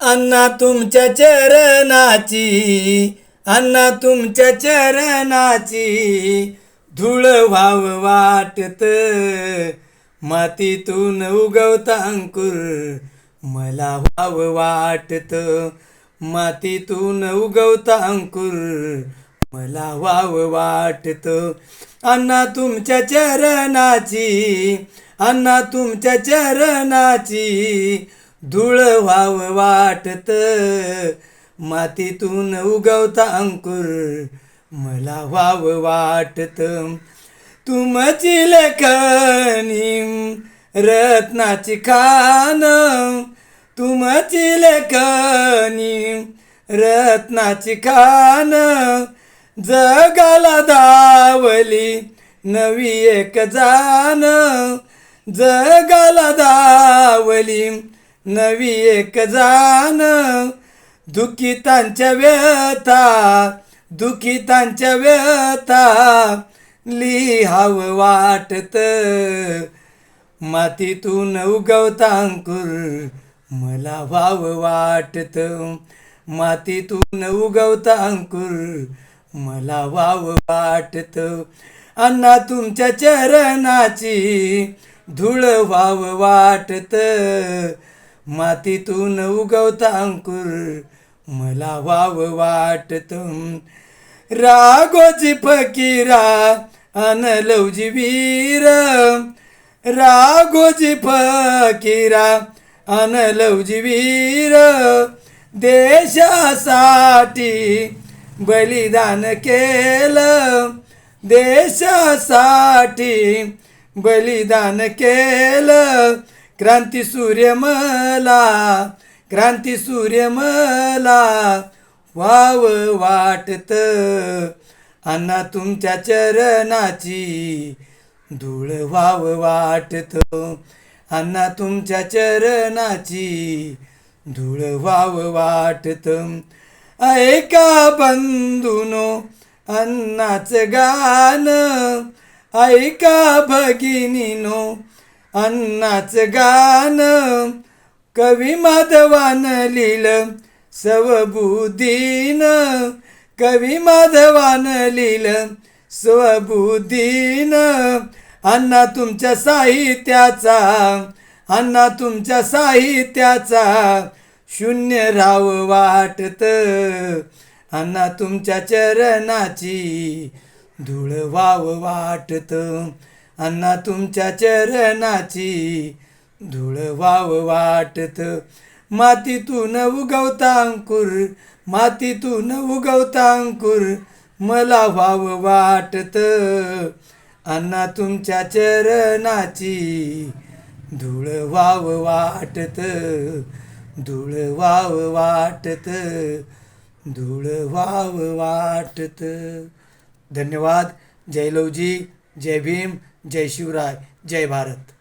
अण्णा तुमच्या चरणाची अण्णा तुमच्या चरणाची धूळ व्हाव वाटत. मातीतून उगवता अंकुर मला व्हाव वाटत. मातीतून उगवता अंकुर मला व्हाव वाटत. अण्णा तुमच्या चरणाची अण्णा तुमच्या चरणाची धूळ व्हाव वाटत. मातीतून उगवता अंकुर मला व्हाव वाटत. तुमची लेखनी रत्नाची खान. तुमची लेखनी रत्नाची खान. जगाला दावली नवी एक जान. जगाला दावली नवी एक जाण. दुखितांच्या व्यथा दुखितांच्या व्यथा. लिहाव वाटत. मातीतून उगवतांकुर मला वाव वाटत. मातीतून उगवतांकुर मला वाव वाटत. अण्णा तुमच्या चरणाची धूळ व्हाव वाटत. मातीतून उगवता अंकुर. मला वाव वाटत. रागोजी फकीरा अनलवजी वीर. रागोजी फकीरा अनलवजी वीर. देशासाठी बलिदान केलं. देशासाठी बलिदान केलं. क्रांती सूर्य मला क्रांती सूर्य मला वाव वाटत. अण्णा तुमच्या चरणाची धूळ वाव वाटत. अण्णा तुमच्या चरणाची धूळ वाव वाटत. ऐका बंधुनो अन्नाचं गान ऐका भगिनीनो अन्नाच गान कवी माधवान लिहिलं स्वबुद्धीन. कवी माधवान लिहिलं स्वबुद्धीन. अण्णा तुमच्या साहित्याचा अण्णा तुमच्या साहित्याचा शून्य राव वाटत. अण्णा तुमच्या चरणाची धूळ वाव वाटत. अण्णा तुमच्या चरणाची धूळ वाव वाटत. मातीतून उगवता अंकुर मातीतून उगवता अंकुर मला व्हाव वाटत. अण्णा तुमच्या चरणाची धूळ वाव वाटत. धूळ वाव वाटत. धूळ वाव वाटत. धन्यवाद. जय लवजी जय भीम. जय शिवराय जय भारत.